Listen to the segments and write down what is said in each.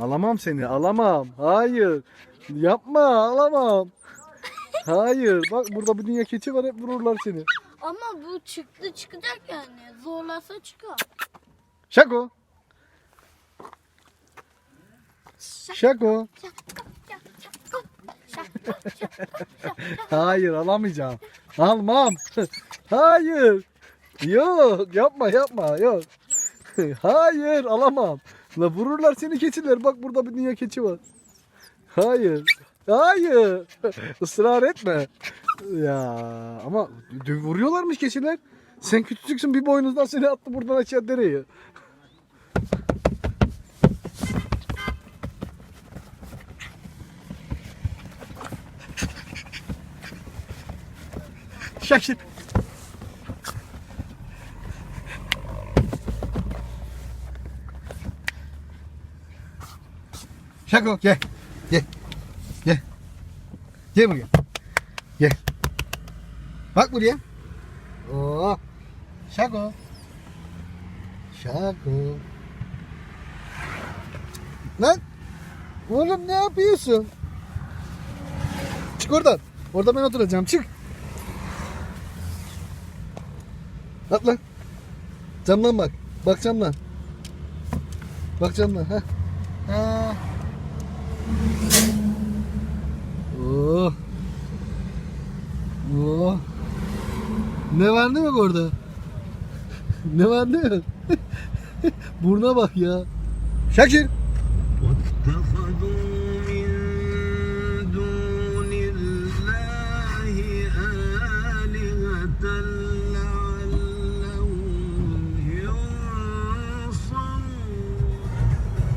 Alamam seni alamam. Hayır. Yapma alamam. Hayır. Bak burada bir dünya keçi var hep vururlar seni. Ama bu çıktı çıkacak yani. Zorlasa çıkar. Şako. Şako. Hayır alamayacağım. Almam. Hayır. Yok yapma yapma yok. Hayır alamam. La vururlar seni keçiler. Bak burada bir dünya keçi var. Hayır. Hayır. Israr etme. Ya ama dö- vuruyorlarmış keçiler. Sen küçücüksün bir boynuzdan seni attı buradan aşağı dereye. Şakir. Şako gel. Gel. Gel. Gel buraya. Gel. Bak buraya. Oo. Şako. Şako. Lan. Oğlum ne yapıyorsun? Çık oradan. Orada ben oturacağım. Çık. Atla. Camdan bak. Bak camdan. Bak camdan. Ha. Ha. Oh. Oh. Ne var ne yok orada? ne var ne yok? Buruna bak ya. Şakir.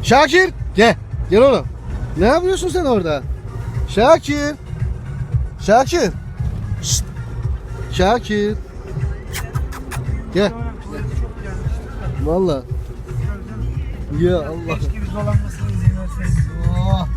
Şakir gel. Gel oğlum. Ne yapıyorsun sen orada? Şakir. Şakir. Şşt. Şakir. Gel. Valla. Ya Allah. Keşke biz dolanmasına izin verseydik. Oh.